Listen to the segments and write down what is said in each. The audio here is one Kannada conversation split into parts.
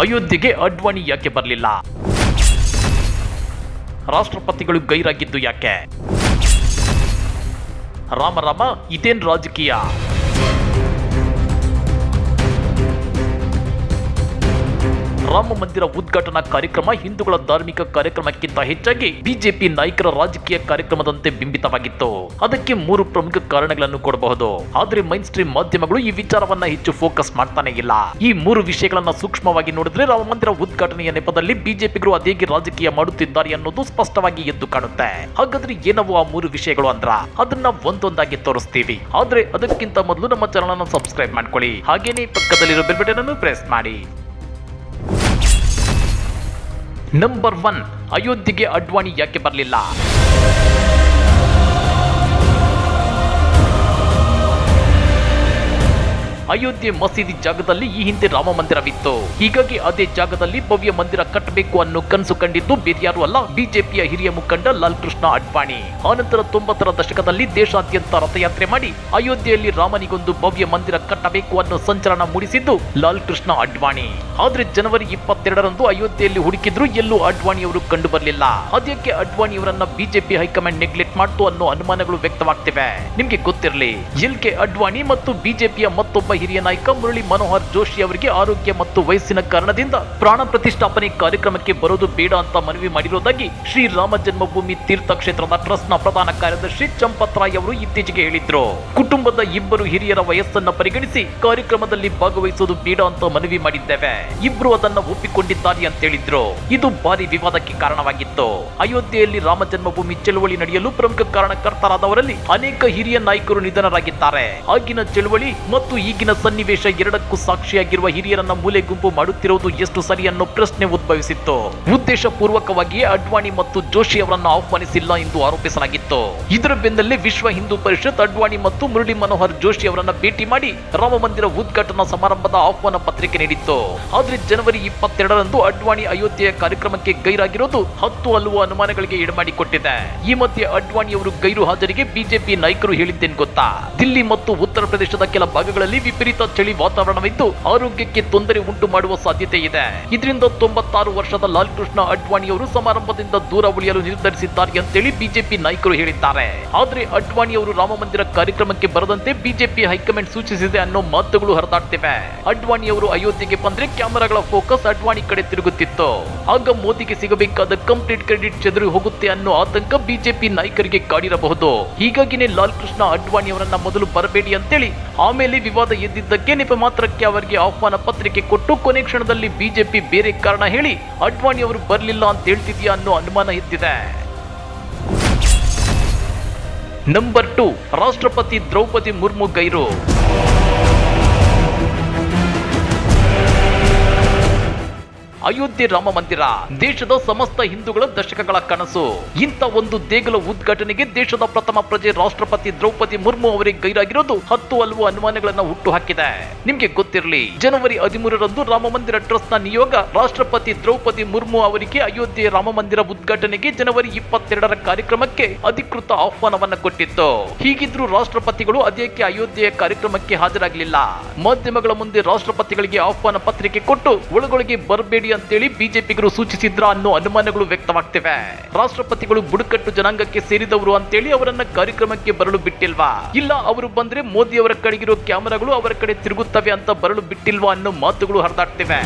ಅಯೋಧ್ಯೆಗೆ ಅಡ್ವಾಣಿ ಯಾಕೆ ಬರಲಿಲ್ಲ? ರಾಷ್ಟ್ರಪತಿಗಳು ಗೈರಾಗಿದ್ದು ಯಾಕೆ? ರಾಮರಾಮ ಇದೇನ್ ರಾಜಕೀಯ? ರಾಮ ಮಂದಿರ ಉದ್ಘಾಟನಾ ಕಾರ್ಯಕ್ರಮ ಹಿಂದೂಗಳ ಧಾರ್ಮಿಕ ಕಾರ್ಯಕ್ರಮಕ್ಕಿಂತ ಹೆಚ್ಚಾಗಿ ಬಿಜೆಪಿ ನಾಯಕರ ರಾಜಕೀಯ ಕಾರ್ಯಕ್ರಮದಂತೆ ಬಿಂಬಿತವಾಗಿತ್ತು. ಅದಕ್ಕೆ ಮೂರು ಪ್ರಮುಖ ಕಾರಣಗಳನ್ನು ಕೊಡಬಹುದು. ಆದರೆ ಮೈನ್ ಸ್ಟ್ರೀಮ್ ಮಾಧ್ಯಮಗಳು ಈ ವಿಚಾರವನ್ನ ಹೆಚ್ಚು ಫೋಕಸ್ ಮಾಡ್ತಾನೆ ಇಲ್ಲ. ಈ ಮೂರು ವಿಷಯಗಳನ್ನ ಸೂಕ್ಷ್ಮವಾಗಿ ನೋಡಿದ್ರೆ ರಾಮ ಮಂದಿರ ಉದ್ಘಾಟನೆಯ ನೆಪದಲ್ಲಿ ಬಿಜೆಪಿಗರು ಅದೇಗೆ ರಾಜಕೀಯ ಮಾಡುತ್ತಿದ್ದಾರೆ ಅನ್ನೋದು ಸ್ಪಷ್ಟವಾಗಿ ಎದ್ದು ಕಾಣುತ್ತೆ. ಹಾಗಾದ್ರೆ ಏನವು ಆ ಮೂರು ವಿಷಯಗಳು ಅಂದ್ರ? ಅದನ್ನ ಒಂದೊಂದಾಗಿ ತೋರಿಸ್ತೀವಿ. ಆದ್ರೆ ಅದಕ್ಕಿಂತ ಮೊದಲು ನಮ್ಮ ಚಾನಲ್ ಅನ್ನು ಸಬ್ಸ್ಕ್ರೈಬ್ ಮಾಡ್ಕೊಳ್ಳಿ. ಹಾಗೇನೆ ಪಕ್ಕದಲ್ಲಿರೋ ಬೆಲ್ ಬಟನ್ ಅನ್ನು ಪ್ರೆಸ್ ಮಾಡಿ. ನಂಬರ್ ಒನ್ ಅಯೋಧ್ಯೆಗೆ ಅಡ್ವಾಣಿ ಯಾಕೆ ಬರಲಿಲ್ಲ? ಅಯೋಧ್ಯೆ ಮಸೀದಿ ಜಾಗದಲ್ಲಿ ಈ ಹಿಂದೆ ರಾಮ ಮಂದಿರವಿತ್ತು. ಹೀಗಾಗಿ ಅದೇ ಜಾಗದಲ್ಲಿ ಭವ್ಯ ಮಂದಿರ ಕಟ್ಟಬೇಕು ಅನ್ನೋ ಕನಸು ಕಂಡಿದ್ದು ಬೇರ್ಯಾರು ಅಲ್ಲ, ಬಿಜೆಪಿಯ ಹಿರಿಯ ಮುಖಂಡ ಲಾಲ್ ಕೃಷ್ಣ ಅಡ್ವಾಣಿ ಆನಂತರ ತೊಂಬತ್ತರ ದಶಕದಲ್ಲಿ ದೇಶಾದ್ಯಂತ ರಥಯಾತ್ರೆ ಮಾಡಿ ಅಯೋಧ್ಯೆಯಲ್ಲಿ ರಾಮನಿಗೊಂದು ಭವ್ಯ ಮಂದಿರ ಕಟ್ಟಬೇಕು ಅನ್ನೋ ಸಂಚಲನ ಮೂಡಿಸಿದ್ದು ಲಾಲ್ ಕೃಷ್ಣ ಅಡ್ವಾಣಿ. ಆದ್ರೆ ಜನವರಿ ಇಪ್ಪತ್ತೆರಡರಂದು ಅಯೋಧ್ಯೆಯಲ್ಲಿ ಹುಡುಕಿದ್ರು ಎಲ್ಲೂ ಅಡ್ವಾಣಿಯವರು ಕಂಡು ಬರಲಿಲ್ಲ ಅದಕ್ಕೆ ಅಡ್ವಾಣಿಯವರನ್ನ ಬಿಜೆಪಿ ಹೈಕಮಾಂಡ್ ನೆಗ್ಲೆಕ್ಟ್ ಮಾಡ್ತು ಅನ್ನೋ ಅನುಮಾನಗಳು ವ್ಯಕ್ತವಾಗ್ತಿವೆ. ನಿಮ್ಗೆ ಗೊತ್ತಿರಲಿ, ಎಲ್ ಕೆ ಅಡ್ವಾಣಿ ಮತ್ತು ಬಿಜೆಪಿಯ ಮತ್ತೊಬ್ಬ ಹಿರಿಯ ನಾಯಕ ಮುರಳಿ ಮನೋಹರ್ ಜೋಶಿ ಅವರಿಗೆ ಆರೋಗ್ಯ ಮತ್ತು ವಯಸ್ಸಿನ ಕಾರಣದಿಂದ ಪ್ರಾಣ ಪ್ರತಿಷ್ಠಾಪನೆ ಕಾರ್ಯಕ್ರಮಕ್ಕೆ ಬರೋದು ಬೇಡ ಅಂತ ಮನವಿ ಮಾಡಿರುವುದಾಗಿ ಶ್ರೀರಾಮ ಜನ್ಮಭೂಮಿ ತೀರ್ಥಕ್ಷೇತ್ರದ ಟ್ರಸ್ಟ್ನ ಪ್ರಧಾನ ಕಾರ್ಯದರ್ಶಿ ಚಂಪತ್ ರಾಯ್ ಅವರು ಇತ್ತೀಚೆಗೆ ಹೇಳಿದ್ರು. ಕುಟುಂಬದ ಇಬ್ಬರು ಹಿರಿಯರ ವಯಸ್ಸನ್ನ ಪರಿಗಣಿಸಿ ಕಾರ್ಯಕ್ರಮದಲ್ಲಿ ಭಾಗವಹಿಸುವುದು ಬೇಡ ಅಂತ ಮನವಿ ಮಾಡಿದ್ದೇವೆ. ಇಬ್ರು ಅದನ್ನ ಒಪ್ಪಿಕೊಂಡಿದ್ದಾರೆ ಅಂತ ಹೇಳಿದ್ರು. ಇದು ಭಾರಿ ವಿವಾದಕ್ಕೆ ಕಾರಣವಾಗಿತ್ತು. ಅಯೋಧ್ಯೆಯಲ್ಲಿ ರಾಮ ಜನ್ಮಭೂಮಿ ಚಳವಳಿ ನಡೆಯಲು ಪ್ರಮುಖ ಕಾರಣಕರ್ತರಾದವರಲ್ಲಿ ಅನೇಕ ಹಿರಿಯ ನಾಯಕರು ನಿಧನರಾಗಿದ್ದಾರೆ. ಆಗಿನ ಚಳವಳಿ ಮತ್ತು ಈಗಿನ ಸನ್ನಿವೇಶ ಎರಡಕ್ಕೂ ಸಾಕ್ಷಿಯಾಗಿರುವ ಹಿರಿಯರನ್ನ ಮೂಲೆ ಗುಂಪು ಮಾಡುತ್ತಿರುವುದು ಎಷ್ಟು ಸರಿ ಅನ್ನೋ ಪ್ರಶ್ನೆ ಉದ್ಭವಿಸಿತ್ತು. ಉದ್ದೇಶ ಪೂರ್ವಕವಾಗಿಯೇ ಅಡ್ವಾಣಿ ಮತ್ತು ಜೋಶಿ ಅವರನ್ನು ಆಹ್ವಾನಿಸಿಲ್ಲ ಎಂದು ಆರೋಪಿಸಲಾಗಿತ್ತು. ಇದರ ಬೆನ್ನಲ್ಲೇ ವಿಶ್ವ ಹಿಂದೂ ಪರಿಷತ್ ಅಡ್ವಾಣಿ ಮತ್ತು ಮುರಳಿ ಮನೋಹರ್ ಜೋಶಿ ಅವರನ್ನ ಭೇಟಿ ಮಾಡಿ ರಾಮ ಮಂದಿರ ಉದ್ಘಾಟನಾ ಸಮಾರಂಭದ ಆಹ್ವಾನ ಪತ್ರಿಕೆ ನೀಡಿತ್ತು. ಆದ್ರೆ ಜನವರಿ ಇಪ್ಪತ್ತೆರಡರಂದು ಅಡ್ವಾಣಿ ಅಯೋಧ್ಯೆಯ ಕಾರ್ಯಕ್ರಮಕ್ಕೆ ಗೈರಾಗಿರೋದು ಹತ್ತು ಹಲವು ಅನುಮಾನಗಳಿಗೆ ಎಡಮಾಡಿಕೊಟ್ಟಿದೆ ಈ ಮಧ್ಯೆ ಅಡ್ವಾಣಿ ಅವರು ಗೈರು ಹಾಜರಿಗೆ ಬಿಜೆಪಿ ನಾಯಕರು ಹೇಳಿದ್ದೇನು ಗೊತ್ತಾ? ದಿಲ್ಲಿ ಮತ್ತು ಉತ್ತರ ಪ್ರದೇಶದ ಕೆಲ ಭಾಗಗಳಲ್ಲಿ ವಿಪರೀತ ಚಳಿ ವಾತಾವರಣವಿದ್ದು ಆರೋಗ್ಯಕ್ಕೆ ತೊಂದರೆ ಉಂಟು ಮಾಡುವ ಸಾಧ್ಯತೆ ಇದೆ. ಇದರಿಂದ ತೊಂಬತ್ತಾರು ವರ್ಷದ ಲಾಲ್ ಕೃಷ್ಣ ಅಡ್ವಾಣಿ ಅವರು ಸಮಾರಂಭದಿಂದ ದೂರ ಉಳಿಯಲು ನಿರ್ಧರಿಸಿದ್ದಾರೆ ಅಂತೇಳಿ ಬಿಜೆಪಿ ನಾಯಕರು ಹೇಳಿದ್ದಾರೆ. ಆದ್ರೆ ಅಡ್ವಾಣಿ ಅವರು ರಾಮ ಮಂದಿರ ಕಾರ್ಯಕ್ರಮಕ್ಕೆ ಬರದಂತೆ ಬಿಜೆಪಿ ಹೈಕಮಾಂಡ್ ಸೂಚಿಸಿದೆ ಅನ್ನೋ ಮಾತುಗಳು ಹರಿದಾಡ್ತಿವೆ. ಅಡ್ವಾಣಿ ಅವರು ಅಯೋಧ್ಯೆಗೆ ಬಂದ್ರೆ ಕ್ಯಾಮೆರಾಗಳ ಫೋಕಸ್ ಅಡ್ವಾಣಿ ಕಡೆ ತಿರುಗುತ್ತಿತ್ತು. ಆಗ ಮೋದಿಗೆ ಸಿಗಬೇಕಾದ ಕಂಪ್ಲೀಟ್ ಕ್ರೆಡಿಟ್ ಚದುರಿ ಹೋಗುತ್ತೆ ಅನ್ನೋ ಆತಂಕ ಬಿಜೆಪಿ ನಾಯಕರಿಗೆ ಕಾಡಿರಬಹುದು. ಹೀಗಾಗಿನೇ ಲಾಲ್ ಕೃಷ್ಣ ಅಡ್ವಾಣಿ ಅವರನ್ನ ಮೊದಲು ಬರಬೇಡಿ ಅಂತೇಳಿ ಆಮೇಲೆ ವಿವಾದ ಎದ್ದಿದ್ದಕ್ಕೆ ನೆಪ ಮಾತ್ರಕ್ಕೆ ಅವರಿಗೆ ಆಹ್ವಾನ ಪತ್ರಿಕೆ ಕೊಟ್ಟು, ಕೊನೆ ಕ್ಷಣದಲ್ಲಿ ಬಿಜೆಪಿ ಬೇರೆ ಕಾರಣ ಹೇಳಿ, ಅಡ್ವಾಣಿ ಅವರು ಬರಲಿಲ್ಲ ಅಂತ ಹೇಳ್ತಿದ್ಯಾ ಅನ್ನೋ ಅನುಮಾನ ಎದ್ದಿದೆ. ನಂಬರ್ ಟು ರಾಷ್ಟ್ರಪತಿ ದ್ರೌಪದಿ ಮುರ್ಮು ಗೈರು. ಅಯೋಧ್ಯೆ ರಾಮ ಮಂದಿರ, ದೇಶದ ಸಮಸ್ತ ಹಿಂದೂಗಳ ದಶಕಗಳ ಕನಸು. ಇಂಥ ಒಂದು ದೇಗುಲ ಉದ್ಘಾಟನೆಗೆ ದೇಶದ ಪ್ರಥಮ ಪ್ರಜೆ ರಾಷ್ಟ್ರಪತಿ ದ್ರೌಪದಿ ಮುರ್ಮು ಅವರಿಗೆ ಗೈರಾಗಿರೋದು ಹತ್ತು ಹಲವು ಅನುಮಾನಗಳನ್ನ ಹುಟ್ಟು ಹಾಕಿದೆ ನಿಮ್ಗೆ ಗೊತ್ತಿರಲಿ, ಜನವರಿ ಹದಿಮೂರರಂದು ರಾಮ ಮಂದಿರ ಟ್ರಸ್ಟ್ನ ನಿಯೋಗ ರಾಷ್ಟ್ರಪತಿ ದ್ರೌಪದಿ ಮುರ್ಮು ಅವರಿಗೆ ಅಯೋಧ್ಯೆ ರಾಮ ಮಂದಿರ ಉದ್ಘಾಟನೆಗೆ ಜನವರಿ ಇಪ್ಪತ್ತೆರಡರ ಕಾರ್ಯಕ್ರಮಕ್ಕೆ ಅಧಿಕೃತ ಆಹ್ವಾನವನ್ನ ಕೊಟ್ಟಿತ್ತು. ಹೀಗಿದ್ರೂ ರಾಷ್ಟ್ರಪತಿಗಳು ಅದೇಕೆ ಅಯೋಧ್ಯೆಯ ಕಾರ್ಯಕ್ರಮಕ್ಕೆ ಹಾಜರಾಗಲಿಲ್ಲ? ಮಾಧ್ಯಮಗಳ ಮುಂದೆ ರಾಷ್ಟ್ರಪತಿಗಳಿಗೆ ಆಹ್ವಾನ ಪತ್ರಿಕೆ ಕೊಟ್ಟು ಒಳಗೊಳಗೆ ಬರಬೇಡಿ ಅಂತೇಳಿ ಬಿಜೆಪಿಗರು ಸೂಚಿಸಿದ್ರ ಅನ್ನೋ ಅನುಮಾನಗಳು ವ್ಯಕ್ತವಾಗ್ತಿವೆ. ರಾಷ್ಟ್ರಪತಿಗಳು ಬುಡಕಟ್ಟು ಜನಾಂಗಕ್ಕೆ ಸೇರಿದವರು ಅಂತೇಳಿ ಅವರನ್ನ ಕಾರ್ಯಕ್ರಮಕ್ಕೆ ಬರಲು ಬಿಟ್ಟಿಲ್ವಾ? ಇಲ್ಲ, ಅವರು ಬಂದ್ರೆ ಮೋದಿ ಅವರ ಕಡೆಗಿರೋ ಕ್ಯಾಮೆರಾಗಳು ಅವರ ಕಡೆ ತಿರುಗುತ್ತವೆ ಅಂತ ಬರಲು ಬಿಟ್ಟಿಲ್ವಾ ಅನ್ನೋ ಮಾತುಗಳು ಹರಿದಾಡ್ತಿವೆ.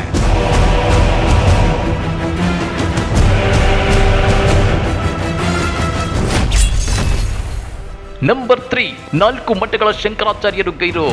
ನಂಬರ್ ತ್ರೀ, ನಾಲ್ಕು ಮಠಗಳ ಶಂಕರಾಚಾರ್ಯರು ಗೈರು.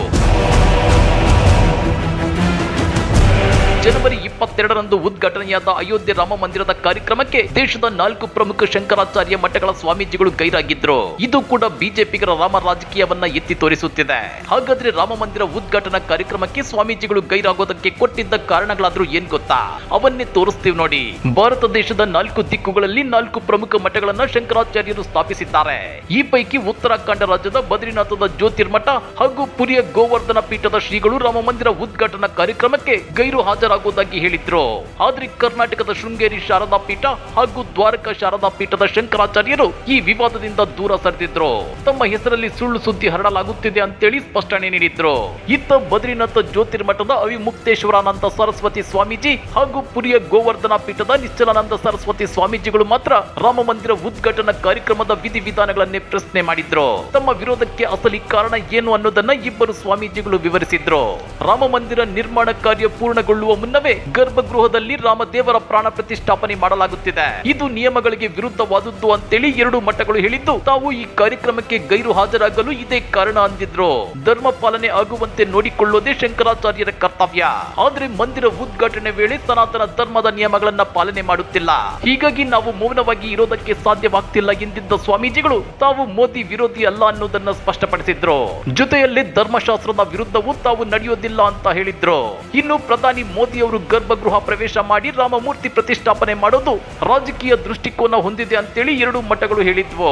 ಜನವರಿ ಇಪ್ಪತ್ತೆರಡರಂದು ಉದ್ಘಾಟನೆಯಾದ ಅಯೋಧ್ಯೆ ರಾಮ ಮಂದಿರದ ಕಾರ್ಯಕ್ರಮಕ್ಕೆ ದೇಶದ ನಾಲ್ಕು ಪ್ರಮುಖ ಶಂಕರಾಚಾರ್ಯ ಮಠಗಳ ಸ್ವಾಮೀಜಿಗಳು ಗೈರಾಗಿದ್ರು. ಇದು ಕೂಡ ಬಿಜೆಪಿಗರ ರಾಮ ರಾಜಕೀಯವನ್ನ ಎತ್ತಿ ತೋರಿಸುತ್ತಿದೆ. ಹಾಗಾದ್ರೆ ರಾಮ ಮಂದಿರ ಉದ್ಘಾಟನಾ ಕಾರ್ಯಕ್ರಮಕ್ಕೆ ಸ್ವಾಮೀಜಿಗಳು ಗೈರಾಗೋದಕ್ಕೆ ಕೊಟ್ಟಿದ್ದ ಕಾರಣಗಳಾದ್ರೂ ಏನ್ ಗೊತ್ತಾ? ಅವನ್ನೇ ತೋರಿಸ್ತೀವಿ ನೋಡಿ. ಭಾರತ ದೇಶದ ನಾಲ್ಕು ದಿಕ್ಕುಗಳಲ್ಲಿ ನಾಲ್ಕು ಪ್ರಮುಖ ಮಠಗಳನ್ನ ಶಂಕರಾಚಾರ್ಯರು ಸ್ಥಾಪಿಸಿದ್ದಾರೆ. ಈ ಪೈಕಿ ಉತ್ತರಾಖಂಡ ರಾಜ್ಯದ ಬದ್ರಿನಾಥದ ಜ್ಯೋತಿರ್ಮಠ ಹಾಗೂ ಪುರಿಯ ಗೋವರ್ಧನ ಪೀಠದ ಶ್ರೀಗಳು ರಾಮ ಮಂದಿರ ಉದ್ಘಾಟನಾ ಕಾರ್ಯಕ್ರಮಕ್ಕೆ ಗೈರು ಹಾಜರಾಗುವುದಾಗಿ ಮಾಡಿದ್ರು ಆದ್ರೆ ಕರ್ನಾಟಕದ ಶೃಂಗೇರಿ ಶಾರದಾ ಪೀಠ ಹಾಗೂ ದ್ವಾರಕಾ ಶಾರದಾ ಪೀಠದ ಶಂಕರಾಚಾರ್ಯರು ಈ ವಿವಾದದಿಂದ ದೂರ ಸರಿದಿದ್ರು. ತಮ್ಮ ಹೆಸರಲ್ಲಿ ಸುಳ್ಳು ಸುದ್ದಿ ಹರಡಲಾಗುತ್ತಿದೆ ಅಂತೇಳಿ ಸ್ಪಷ್ಟನೆ ನೀಡಿದ್ರು. ಇತ್ತ ಬದ್ರಿನಾಥ ಜ್ಯೋತಿರ್ಮಠದ ಅವಿಮುಕ್ತೇಶ್ವರಾನಂದ ಸರಸ್ವತಿ ಸ್ವಾಮೀಜಿ ಹಾಗೂ ಪುರಿಯ ಗೋವರ್ಧನ ಪೀಠದ ನಿಶ್ಚಲಾನಂದ ಸರಸ್ವತಿ ಸ್ವಾಮೀಜಿಗಳು ಮಾತ್ರ ರಾಮ ಮಂದಿರ ಉದ್ಘಾಟನಾ ಕಾರ್ಯಕ್ರಮದ ವಿಧಿವಿಧಾನಗಳನ್ನೇ ಪ್ರಶ್ನೆ ಮಾಡಿದ್ರು. ತಮ್ಮ ವಿರೋಧಕ್ಕೆ ಅಸಲಿ ಕಾರಣ ಏನು ಅನ್ನೋದನ್ನ ಇಬ್ಬರು ಸ್ವಾಮೀಜಿಗಳು ವಿವರಿಸಿದ್ರು. ರಾಮ ಮಂದಿರ ನಿರ್ಮಾಣ ಕಾರ್ಯ ಪೂರ್ಣಗೊಳ್ಳುವ ಮುನ್ನವೇ ಗರ್ಭಗೃಹದಲ್ಲಿ ರಾಮದೇವರ ಪ್ರಾಣ ಪ್ರತಿಷ್ಠಾಪನೆ ಮಾಡಲಾಗುತ್ತಿದೆ. ಇದು ನಿಯಮಗಳಿಗೆ ವಿರುದ್ಧವಾದದ್ದು ಅಂತೇಳಿ ಎರಡು ಮಠಗಳು ಹೇಳಿದ್ದು, ತಾವು ಈ ಕಾರ್ಯಕ್ರಮಕ್ಕೆ ಗೈರು ಹಾಜರಾಗಲು ಇದೇ ಕಾರಣ ಅಂದಿದ್ರು. ಧರ್ಮ ಪಾಲನೆ ಆಗುವಂತೆ ನೋಡಿಕೊಳ್ಳೋದೇ ಶಂಕರಾಚಾರ್ಯರ ಕರ್ತವ್ಯ. ಆದ್ರೆ ಮಂದಿರ ಉದ್ಘಾಟನೆ ವೇಳೆ ಸನಾತನ ಧರ್ಮದ ನಿಯಮಗಳನ್ನ ಪಾಲನೆ ಮಾಡುತ್ತಿಲ್ಲ. ಹೀಗಾಗಿ ನಾವು ಮೌನವಾಗಿ ಇರೋದಕ್ಕೆ ಸಾಧ್ಯವಾಗ್ತಿಲ್ಲ ಎಂದಿದ್ದ ಸ್ವಾಮೀಜಿಗಳು, ತಾವು ಮೋದಿ ವಿರೋಧಿ ಅಲ್ಲ ಅನ್ನೋದನ್ನ ಸ್ಪಷ್ಟಪಡಿಸಿದ್ರು. ಜೊತೆಯಲ್ಲಿ ಧರ್ಮಶಾಸ್ತ್ರದ ವಿರುದ್ಧವೂ ತಾವು ನಡೆಯೋದಿಲ್ಲ ಅಂತ ಹೇಳಿದ್ರು. ಇನ್ನು ಪ್ರಧಾನಿ ಮೋದಿ ಅವರು ಗರ್ಭಗೃಹ ಪ್ರವೇಶ ಮಾಡಿ ರಾಮಮೂರ್ತಿ ಪ್ರತಿಷ್ಠಾಪನೆ ಮಾಡೋದು ರಾಜಕೀಯ ದೃಷ್ಟಿಕೋನ ಹೊಂದಿದೆ ಅಂತೇಳಿ ಎರಡು ಮಠಗಳು ಹೇಳಿದ್ವು.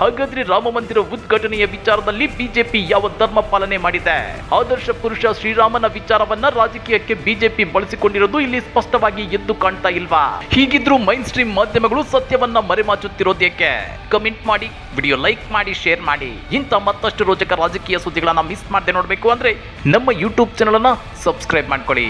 ಹಾಗಾದ್ರೆ ರಾಮ ಮಂದಿರ ಉದ್ಘಾಟನೆಯ ವಿಚಾರದಲ್ಲಿ ಬಿಜೆಪಿ ಯಾವ ಧರ್ಮ ಪಾಲನೆ ಮಾಡಿದೆ? ಆದರ್ಶ ಪುರುಷ ಶ್ರೀರಾಮನ ವಿಚಾರವನ್ನ ರಾಜಕೀಯಕ್ಕೆ ಬಿಜೆಪಿ ಬಳಸಿಕೊಂಡಿರೋದು ಇಲ್ಲಿ ಸ್ಪಷ್ಟವಾಗಿ ಎದ್ದು ಕಾಣ್ತಾ ಇಲ್ವಾ? ಹೀಗಿದ್ರು ಮೈನ್ ಸ್ಟ್ರೀಮ್ ಮಾಧ್ಯಮಗಳು ಸತ್ಯವನ್ನ ಮರೆಮಾಚುತ್ತಿರೋದೇಕೆ ಕಮೆಂಟ್ ಮಾಡಿ, ವಿಡಿಯೋ ಲೈಕ್ ಮಾಡಿ, ಶೇರ್ ಮಾಡಿ. ಇಂಥ ಮತ್ತಷ್ಟು ರೋಚಕ ರಾಜಕೀಯ ಸುದ್ದಿಗಳನ್ನ ಮಿಸ್ ಮಾಡದೆ ನೋಡಬೇಕು ಅಂದ್ರೆ ನಮ್ಮ ಯೂಟ್ಯೂಬ್ ಚಾನಲ್ ಅನ್ನ ಸಬ್ಸ್ಕ್ರೈಬ್ ಮಾಡ್ಕೊಳ್ಳಿ.